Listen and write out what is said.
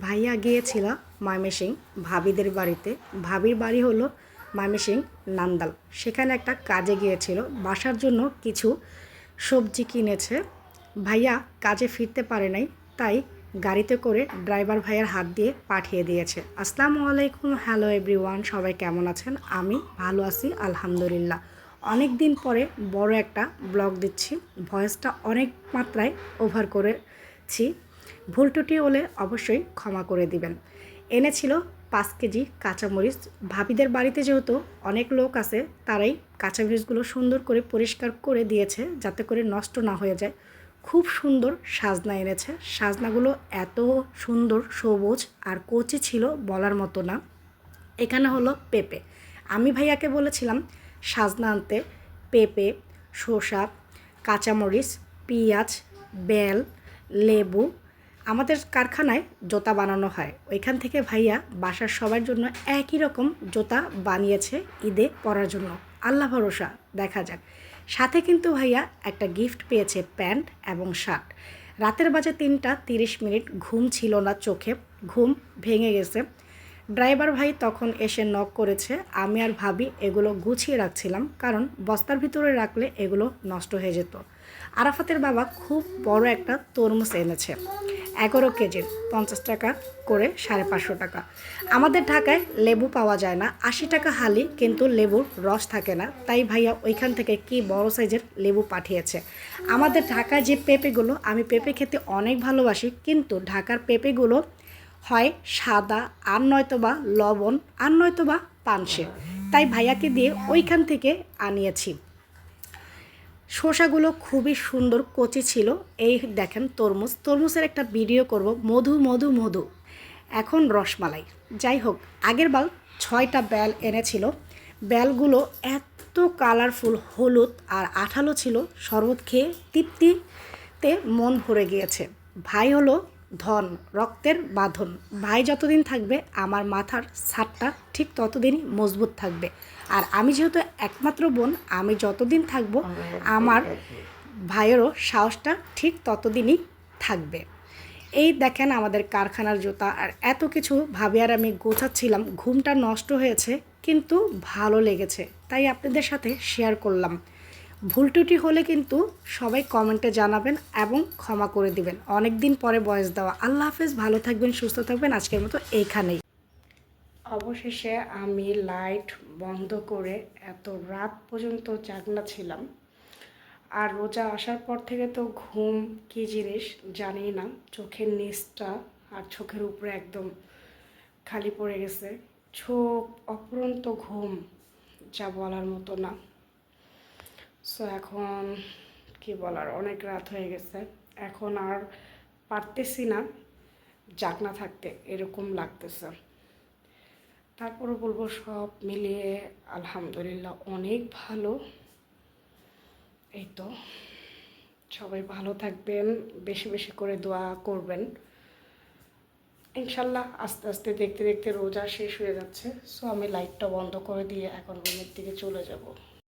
ভাইয়া গিয়েছিল ময়মেসিং ভাবিদের বাড়িতে। ভাবির বাড়ি হলো ময়মেসিং নান্দাল। সেখানে একটা কাজে গিয়েছিল। বাসার জন্য কিছু সবজি কিনেছে। ভাইয়া কাজে ফিরতে পারে নাই, তাই গাড়িতে করে ড্রাইভার ভাইয়ের হাত দিয়ে পাঠিয়ে দিয়েছে। আসসালামু আলাইকুম, হ্যালো এভরিওয়ান, সবাই কেমন আছেন? আমি ভালো আছি, আলহামদুলিল্লাহ। অনেক দিন পরে বড় একটা ব্লগ দিচ্ছি। ভয়েসটা অনেক মাত্রায় ওভার করেছি। ভুল টুটি হলে অবশ্যই ক্ষমা করে দিবেন। এনেছিল পাঁচ কেজি কাঁচামরিচ। ভাবিদের বাড়িতে যেহেতু অনেক লোক আছে, তারাই কাঁচামরিচগুলো সুন্দর করে পরিষ্কার করে দিয়েছে যাতে করে নষ্ট না হয়ে যায়। খুব সুন্দর সাজনা এনেছে। সাজনাগুলো এত সুন্দর সবুজ আর কচি ছিল বলার মতো না। এখানে হলো পেঁপে। আমি ভাইয়াকে বলেছিলাম, সাজনা আনতে পেঁপে, শসা, কাঁচামরিচ, পেঁয়াজ, বেল, লেবু আমাদের কারখানায় জোতা বানানো হয়। ওইখান থেকে ভাইয়া বাসার সবার জন্য একই রকম জোতা বানিয়েছে ঈদে পরার জন্য। আল্লাহ ভরসা, দেখা যাক। সাথে কিন্তু ভাইয়া একটা গিফট পেয়েছে প্যান্ট এবং শার্ট। রাতের বাজে তিনটা তিরিশ মিনিট ঘুম ছিল না চোখে, ঘুম ভেঙে গেছে। ড্রাইভার ভাই তখন এসে নক করেছে, আমি আর ভাবি এগুলো গুছিয়ে রাখছিলাম কারণ বস্তার ভিতরে রাখলে এগুলো নষ্ট হয়ে যেত। আরাফাতের বাবা খুব বড় একটা তরমুজ এনেছে। এগারো কেজির পঞ্চাশ টাকা করে সাড়ে পাঁচশো টাকা। আমাদের ঢাকায় লেবু পাওয়া যায় না। আশি টাকা হালি, কিন্তু লেবুর রস থাকে না। তাই ভাইয়া ওইখান থেকে কি বড় সাইজের লেবু পাঠিয়েছে। আমাদের ঢাকায় যে পেঁপেগুলো, আমি পেঁপে খেতে অনেক ভালোবাসি, কিন্তু ঢাকার পেঁপেগুলো হয় সাদা আর নয়তোবা লবণ আর নয়তোবা পানসে। তাই ভাইয়াকে দিয়ে ওইখান থেকে আনিয়েছি। শসাগুলো খুবই সুন্দর কচি ছিল। এই দেখেন তরমুজ। তরমুজের একটা ভিডিও করব। মধু মধু মধু। এখন রসমালাই। যাই হোক, আগের বাল ছয়টা বেল এনেছিল। বেলগুলো এত কালারফুল হলুদ আর আঠালো ছিল। শরবত খেয়ে তৃপ্তিতে মন ভরে গিয়েছে। ভাই হলো ধন, রক্তের বাঁধন। ভাই যতদিন থাকবে, আমার মাথার ছাদটা ঠিক ততদিনই মজবুত থাকবে। আর আমি যেহেতু একমাত্র বোন, আমি যতদিন থাকব, আমার ভাইয়েরও সাহসটা ঠিক ততদিনই থাকবে। এই দেখেন আমাদের কারখানার জুতা। আর এত কিছু ভাবে আর আমি গোছাচ্ছিলাম, ঘুমটা নষ্ট হয়েছে, কিন্তু ভালো লেগেছে। তাই আপনাদের সাথে শেয়ার করলাম। ভুল ত্রুটি হলে কিন্তু সবাই কমেন্টে জানাবেন এবং ক্ষমা করে দিবেন। অনেক দিন পরে বয়স দেওয়া। আল্লাহ হাফেজ, ভালো থাকবেন, সুস্থ থাকবেন। আজকের মতো এইখানেই। অবশেষে আমি লাইট বন্ধ করে এত রাত পর্যন্ত জাগনা ছিলাম। আর রোজা আসার পর থেকে তো ঘুম কী জিনিস জানি না। চোখের নিচটা আর চোখের উপরে একদম খালি পড়ে গেছে। চোখ অপরন্ত ঘুম যা বলার মতো না। সো এখন কি বলার? অনেক রাত হয়ে গেছে। এখন আর পারতেছি না যাক জাগনা থাকতে, এরকম লাগতেছে। তারপরে বলব সব মিলিয়ে আলহামদুলিল্লাহ অনেক ভালো। এই তো। সবাই ভালো থাকবেন, বেশি বেশি করে দোয়া করবেন। ইনশাল্লাহ আস্তে আস্তে দেখতে দেখতে রোজা শেষ হয়ে যাচ্ছে। সো আমি লাইটটা বন্ধ করে দিয়ে এখন রুমের দিকে চলে যাব।